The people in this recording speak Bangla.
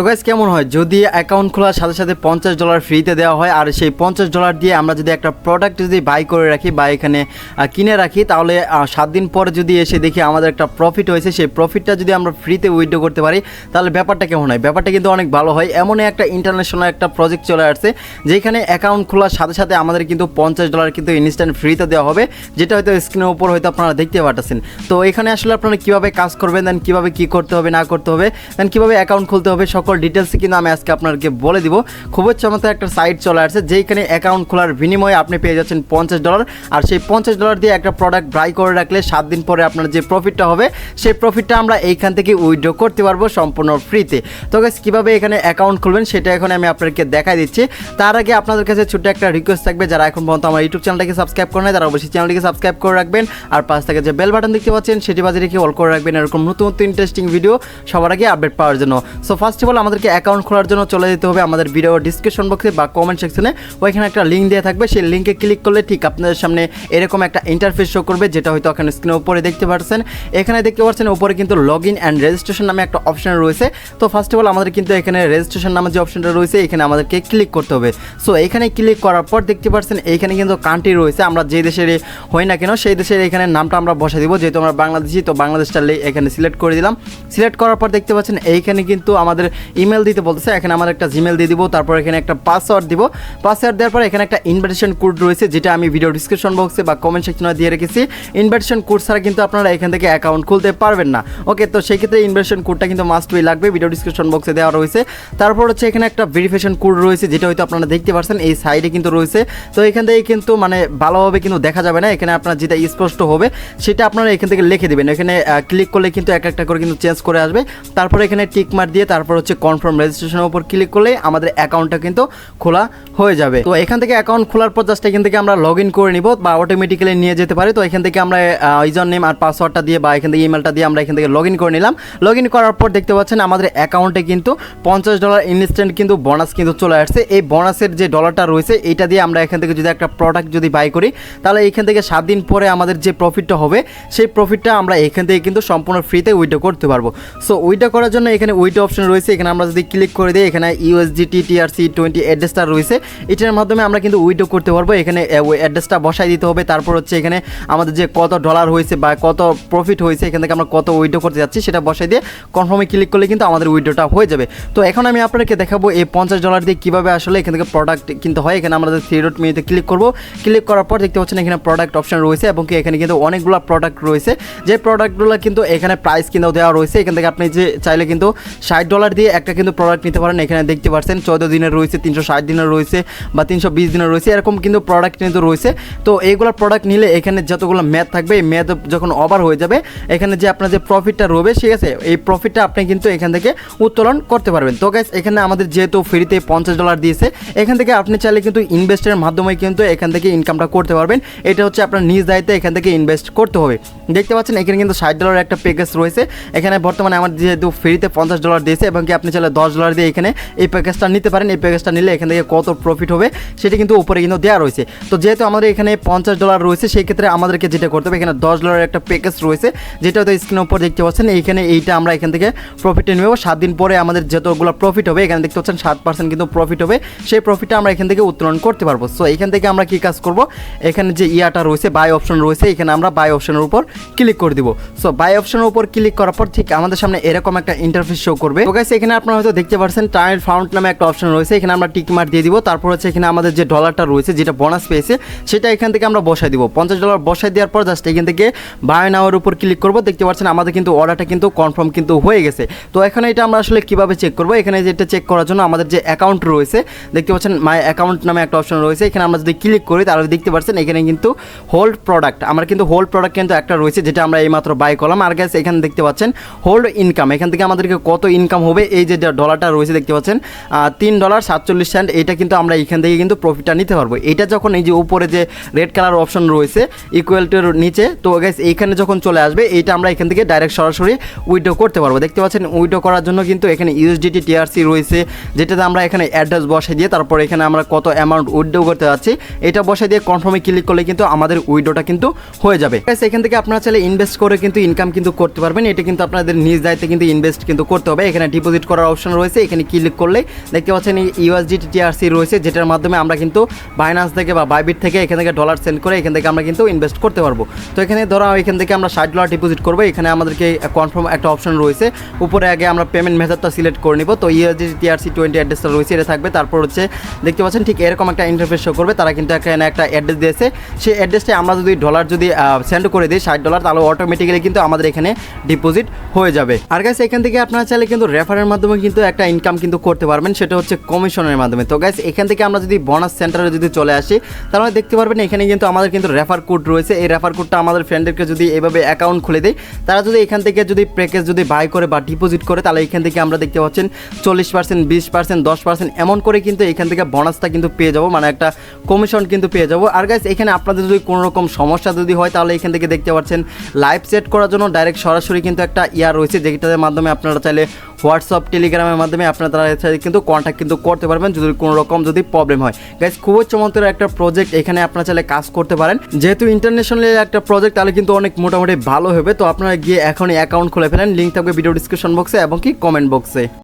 তো গাইস কেমন হয়? যদি অ্যাকাউন্ট খোলার সাথে সাথে পঞ্চাশ ডলার ফ্রিতে দেওয়া হয়, আর সেই পঞ্চাশ ডলার দিয়ে আমরা যদি একটা প্রোডাক্ট যদি বাই করে রাখি বা এখানে কিনে রাখি, তাহলে সাত দিন পরে যদি এসে দেখি আমাদের একটা প্রফিট হয়েছে, সেই প্রফিটটা যদি আমরা ফ্রিতে উইথড্র করতে পারি, তাহলে ব্যাপারটা কেমন হয়? ব্যাপারটা কিন্তু অনেক ভালো হয়। এমনই একটা ইন্টারন্যাশনাল একটা প্রজেক্ট চলে আসছে, যেখানে অ্যাকাউন্ট খোলার সাথে সাথে আমাদের কিন্তু পঞ্চাশ ডলার কিন্তু ইনস্ট্যান্ট ফ্রিতে দেওয়া হবে, যেটা হয়তো স্ক্রিনের উপর হয়তো আপনারা দেখতে পাচ্ছেন তো এখানে আসলে আপনারা কীভাবে কাজ করবেন দেন কীভাবে কী করতে হবে, না করতে হবে দেন কীভাবে অ্যাকাউন্ট খুলতে হবে, সকল ডিটেলস কিন্তু আমি আজকে আপনাকে বলে দিব। খুবই চমৎকার একটা সাইট চলে আসছে যেখানে অ্যাকাউন্ট খোলার বিনিময়ে আপনি পেয়ে যাচ্ছেন পঞ্চাশ ডলার আর সেই পঞ্চাশ ডলার দিয়ে একটা প্রোডাক্ট বাই করে রাখলে সাত দিন পরে আপনার যে প্রফিটটা হবে, সেই প্রফিটটা আমরা এইখান থেকে উইথড্র করতে পারব সম্পূর্ণ ফ্রিতে তো গাইস কীভাবে এখানে অ্যাকাউন্ট খুলবেন সেটা এখন আমি আপনাদেরকে দেখাই দিচ্ছি। তার আগে আপনাদের কাছে ছোট্ট একটা রিকোয়েস্ট থাকবে, যারা এখন পর্যন্ত আমার ইউটিউব চ্যানেলটাকে সাবস্ক্রাইব করে নেয় তারা অবশ্যই চ্যানেলটিকে সাবস্ক্রাইব করে রাখবেন। আর পাশ থেকে যে বেল বাটন দেখতে পাচ্ছেন, সেটি বাজে রেখে অল করে রাখবেন এরকম নতুন নতুন ইন্টারেস্টিং ভিডিও সবার আগে আপডেট পাওয়ার জন্য। সো ফার্স্ট অফ অল আমাদেরকে অ্যাকাউন্ট খোলার জন্য চলে যেতে হবে আমাদের ভিডিও ডিসক্রিপশন বক্সে বা কমেন্ট সেকশনে ওইখানে একটা লিঙ্ক দেওয়া থাকবে, সেই লিঙ্কে ক্লিক করলে ঠিক আপনাদের সামনে এরকম একটা ইন্টারফেস শো করবে, যেটা হয়তো এখানে স্ক্রিনের উপরে দেখতে পাচ্ছেন এখানে দেখতে পাচ্ছেন উপরে কিন্তু লগ ইন অ্যান্ড রেজিস্ট্রেশন নামে একটা অপশন রয়েছে। তো ফার্স্ট অফ অল আমাদের কিন্তু এখানে রেজিস্ট্রেশন নামে যে অপশনটা রয়েছে, এখানে আমাদেরকে ক্লিক করতে হবে। সো এখানে ক্লিক করার পর দেখতে পাচ্ছেন এইখানে কিন্তু কান্ট্রি রয়েছে। আমরা যে দেশের হই না কেন, সেই দেশের এখানে নামটা আমরা বসে দিব। যেহেতু আমরা বাংলাদেশি, তো বাংলাদেশটা এখানে সিলেক্ট করে দিলাম। সিলেক্ট করার পর দেখতে পাচ্ছেন, এইখানে কিন্তু আমাদের ইমেল দিতে বলতেছে, এখানে আমার একটা জিমেল দিয়ে দিব, তারপর এখানে একটা পাসওয়ার্ড দিব। পাসওয়ার্ড দেওয়ার পর এখানে একটা ইনভাইটেশন কোড রয়েছে, যেটা আমি ভিডিও ডিসক্রিপশন বক্সে বা কমেন্ট সেকশনে দিয়ে রেখেছি। ইনভাইটেশন কোড ছাড়া কিন্তু আপনারা এখান থেকে অ্যাকাউন্ট খুলতে পারবেন না। ওকে তো সেই ক্ষেত্রে ইনভাইটেশন কোডটা কিন্তু মাস্ট বি লাগবে ভিডিও ডিসক্রিপশন বক্সে দেওয়া রয়েছে। তারপর হচ্ছে এখানে একটা ভেরিফিকেশন কোড রয়েছে, যেটা হয়তো আপনারা দেখতে পাচ্ছেন এই সাইডে কিন্তু রয়েছে। তো এখান থেকে কিন্তু মানে ভালোভাবে কিন্তু দেখা যাবে না, এখানে আপনার যেটা স্পষ্ট হবে, সেটা আপনারা এখান থেকে লিখে দেবেন। এখানে ক্লিক করলে কিন্তু এক একটা করে কিন্তু চেঞ্জ করে আসবে। তারপর এখানে টিক মার দিয়ে তারপর হচ্ছে কনফার্ম রেজিস্ট্রেশনের উপর ক্লিক করলে আমাদের অ্যাকাউন্টটা কিন্তু খোলা হয়ে যাবে। তো এখান থেকে অ্যাকাউন্ট খোলার পর জাস্ট এখান থেকে আমরা লগ ইন করে নিব, বা অটোমেটিক্যালি নিয়ে যেতে পারি। তো এখান থেকে আমরা ইউজার নেম আর পাসওয়ার্ডটা দিয়ে বা এখান থেকে ইমেলটা দিয়ে আমরা এখান থেকে লগ ইন করে নিলাম। লগ ইন করার পর দেখতে পাচ্ছেন আমাদের অ্যাকাউন্টে কিন্তু পঞ্চাশ ডলার ইনস্ট্যান্ট কিন্তু বোনাস কিন্তু চলে আসছে। এই বোনাসের যে ডলারটা রয়েছে, এইটা দিয়ে আমরা এখান থেকে যদি একটা প্রোডাক্ট যদি বাই করি, তাহলে এখান থেকে সাত দিন পরে আমাদের যে প্রফিটটা হবে, সেই প্রফিটটা আমরা এখান থেকে কিন্তু সম্পূর্ণ ফ্রিতে উইড্রো করতে পারব। সো উইড্রো করার জন্য এখানে উইড্রো অপশন রয়েছে। এখানে আমরা যদি ক্লিক করে দিই, এখানে ইউএসজিটি টিআরসি টোয়েন্টি অ্যাড্রেসটা রয়েছে। এটার মাধ্যমে আমরা কিন্তু উইড্রো করতে পারব। এখানে ওই অ্যাড্রেসটা বসাই দিতে হবে। তারপর হচ্ছে এখানে আমাদের যে কত ডলার হয়েছে বা কত প্রফিট হয়েছে, এখান থেকে আমরা কত উইড্রো করতে যাচ্ছি, সেটা বসাই দিয়ে কনফার্মে ক্লিক করলে কিন্তু আমাদের উইড্রোটা হয়ে যাবে। তো এখন আমি আপনাকে দেখাবো এই পঞ্চাশ ডলার দিয়ে কীভাবে আসলে এখান থেকে প্রোডাক্ট কিনতে হয়। এখানে আমরা থ্রি ডট মেনুতে ক্লিক করব। ক্লিক করার পর দেখতে পাচ্ছেন এখানে প্রোডাক্ট অপশন রয়েছে এবং কি এখানে কিন্তু অনেকগুলো প্রোডাক্ট রয়েছে। যে প্রোডাক্টগুলো কিন্তু এখানে প্রাইস কিন্তু দেওয়া রয়েছে। এখান থেকে আপনি যে চাইলে কিন্তু ষাট ডলার দিয়ে একটা কিন্তু প্রোডাক্ট নিতে পারেন। এখানে দেখতে পাচ্ছেন, চৌদ্দ দিনের রয়েছে, তিনশো ষাট দিনের রয়েছে বা তিনশো বিশ দিনের রয়েছে, এরকম কিন্তু প্রোডাক্ট কিন্তু রয়েছে। তো এইগুলো প্রোডাক্ট নিলে এখানে যতগুলো ম্যাথ থাকবে, এই ম্যাথ যখন ওভার হয়ে যাবে, এখানে যে আপনার যে প্রফিটটা রবে, ঠিক আছে, এই প্রফিটটা আপনি কিন্তু এখান থেকে উত্তোলন করতে পারবেন। তো গাইস এখানে আমাদের যেহেতু ফ্রিতে পঞ্চাশ ডলার দিয়েছে, এখান থেকে আপনি চাইলে কিন্তু ইনভেস্টের মাধ্যমে কিন্তু এখান থেকে ইনকামটা করতে পারবেন। এটা হচ্ছে আপনার নিজ দায়িত্বে এখান থেকে ইনভেস্ট করতে হবে। দেখতে পাচ্ছেন, এখানে কিন্তু ষাট ডলারের একটা প্যাকেজ রয়েছে। এখানে বর্তমানে আমার যেহেতু ফ্রিতে পঞ্চাশ ডলার দিয়েছে এবং কি আপনি চাইলে দশ ডলার দিয়ে এখানে এই প্যাকেজটা নিতে পারেন। এই প্যাকেজটা নিলে এখান থেকে কত প্রফিট হবে সেটা কিন্তু উপরে কিন্তু দেওয়া রয়েছে। তো যেহেতু আমাদের এখানে পঞ্চাশ ডলার রয়েছে, সেই ক্ষেত্রে আমাদেরকে যেটা করতে হবে, এখানে দশ ডলারের একটা প্যাকেজ রয়েছে, যেটা হয়তো স্ক্রিনের উপর দেখতে পাচ্ছেন। এইখানে এইটা আমরা এখান থেকে প্রফিটে নেব। সাত দিন পরে আমাদের যতগুলো প্রফিট হবে, এখানে দেখতে পাচ্ছেন সাত পার্সেন্ট কিন্তু প্রফিট হবে। সেই প্রফিটটা আমরা এখান থেকে উত্তোলন করতে পারব। সো এখান থেকে আমরা কি কাজ করব? এখানে যে ইয়াটা রয়েছে বাই অপশন রয়েছে, এখানে আমরা বাই অপশনের উপর ক্লিক করে দিব। সো বাই অপশনের উপর ক্লিক করার পর ঠিক আমাদের সামনে এরকম একটা ইন্টারফেস শো করবে। তো এখানে আপনারা হয়তো দেখতে পাচ্ছেন টাইল ফাউন্ড নামে একটা অপশন রয়েছে, এখানে আমরা টিক মার্ক দিয়ে দিব। তারপর হচ্ছে এখানে আমাদের যে ডলারটা রয়েছে, যেটা বোনাস পেয়েছে, সেটা এখান থেকে আমরা বসাই দিব। পঞ্চাশ ডলার বসাই দেওয়ার পর জাস্ট এখান থেকে বাই নাওয়ার উপর ক্লিক করব। দেখতে পাচ্ছেন আমাদের কিন্তু অর্ডারটা কিন্তু কনফার্ম কিন্তু হয়ে গেছে। তো এখানে এটা আমরা আসলে কীভাবে চেক করব? এখানে যেটা চেক করার জন্য আমাদের যে অ্যাকাউন্ট রয়েছে, দেখতে পাচ্ছেন মাই অ্যাকাউন্ট নামে একটা অপশন রয়েছে। এখানে আমরা যদি ক্লিক করি, তাহলে দেখতে পাচ্ছেন এখানে কিন্তু হোল্ড প্রোডাক্ট আমার কিন্তু হোল্ড প্রোডাক্ট কিন্তু একটা রয়েছে, যেটা আমরা এইমাত্র বাই করলাম। আর গ্যাস এখানে দেখতে পাচ্ছেন হোল্ড ইনকাম এখান থেকে আমাদেরকে কত ইনকাম হবে এই যে ডলারটা রয়েছে দেখতে পাচ্ছেন তিন ডলার সাতচল্লিশ সেন্ট এটা কিন্তু আমরা এখান থেকে কিন্তু প্রফিটটা নিতে পারব। এটা যখন এই যে উপরে যে রেড কালার অপশন রয়েছে ইকুয়াল টুর নিচে, তো গ্যাস এইখানে যখন চলে আসবে এইটা আমরা এখান থেকে ডাইরেক্ট সরাসরি উইড্রো করতে পারব। দেখতে পাচ্ছেন উইড্রো করার জন্য কিন্তু এখানে ইউএসডিটি টিআরসি রয়েছে, যেটাতে আমরা এখানে অ্যাড্রেস বসাই দিয়ে, তারপর এখানে আমরা কত অ্যামাউন্ট উইড্রো করতে যাচ্ছি, এটা বসাই দিয়ে কনফার্মে ক্লিক করলে কিন্তু আমাদের উইড্রোটা কিন্তু হয়ে যাবে। গ্যাস এখান থেকে আপনারা চাইলে ইনভেস্ট করে কিন্তু ইনকাম কিন্তু করতে পারবেন, এটা কিন্তু আপনাদের নিজ দায়িত্বে কিন্তু ইনভেস্ট কিন্তু করতে হবে। এখানে ডিপোজিট ডিপোজিট করার অপশন রয়েছে। এখানে ক্লিক করলে দেখতে পাচ্ছেন ইউএসডি টিআরসি রয়েছে, যেটার মাধ্যমে আমরা কিন্তু বাইনান্স থেকে বা বাইবিট থেকে এখান থেকে ডলার সেন্ড করে এখান থেকে আমরা কিন্তু ইনভেস্ট করতে পারব। তো এখানে ধরো এখান থেকে আমরা ষাট ডলার ডিপোজিট করব, এখানে আমাদেরকে কনফার্ম একটা অপশন রয়েছে। উপরে আগে আমরা পেমেন্ট মেথডটা সিলেক্ট করে নিব। তো ইউএসডি টিআরসি টোয়েন্টি অ্যাড্রেসটা রয়েছে, এটা থাকবে। তারপর হচ্ছে দেখতে পাচ্ছেন ঠিক এরকম একটা ইন্টারফেস শো করবে, তারা কিন্তু এখানে একটা অ্যাড্রেস দিয়েছে। সেই অ্যাড্রেসটা আমরা যদি ডলার যদি সেন্ড করে দিই ষাট ডলার তাহলে অটোমেটিক্যালি কিন্তু আমাদের এখানে ডিপোজিট হয়ে যাবে। আর গাইস এখান থেকে আপনারা চাইলে কিন্তু রেফারের মাধ্যমে কিন্তু একটা ইনকাম কিন্তু করতে পারবেন, সেটা হচ্ছে কমিশনের মাধ্যমে। তো গাইস এখান থেকে আমরা যদি বোনাস সেন্টারে যদি চলে আসি, তাহলে দেখতে পারবেন এখানে কিন্তু আমাদের কিন্তু রেফার কোড রয়েছে। এই রেফার কোডটা আমাদের ফ্রেন্ডদেরকে যদি এভাবে অ্যাকাউন্ট খুলে দেয় তারা যদি এখান থেকে যদি প্যাকেজ যদি বাই করে বা ডিপোজিট করে, তাহলে এখান থেকে আমরা দেখতে পাচ্ছেন চল্লিশ পার্সেন্ট বিশ পার্সেন্ট দশ পার্সেন্ট এমন করে কিন্তু এখান থেকে বোনাসটা কিন্তু পেয়ে যাব মানে একটা কমিশন কিন্তু পেয়ে যাব। আর গাইস এখানে আপনাদের যদি কোনো রকম সমস্যা যদি হয়, তাহলে এখান থেকে দেখতে পাচ্ছেন লাইভ সেট করার জন্য ডাইরেক্ট সরাসরি কিন্তু একটা ইয়ার রয়েছে, যেটার মাধ্যমে আপনারা চাইলে হোয়াটসঅ্যাপ টেলিগ্রামের মাধ্যমে আপনারা তারা কিন্তু কন্ট্যাক্ট কিন্তু করতে পারবেন যদি কোনো রকম যদি প্রবলেম হয়। গাইজ খুবই চমৎকার একটা প্রজেক্ট এখানে আপনারা চাইলে কাজ করতে পারেন। যেহেতু ইন্টারন্যাশনাল একটা প্রজেক্ট তাহলে কিন্তু অনেক মোটামুটি ভালো হবে। তো আপনারা গিয়ে এখনই অ্যাকাউন্ট খুলে ফেলেন লিঙ্ক থাকবে ভিডিও ডিসক্রিপশন বক্সে এবং কি কমেন্ট বক্সে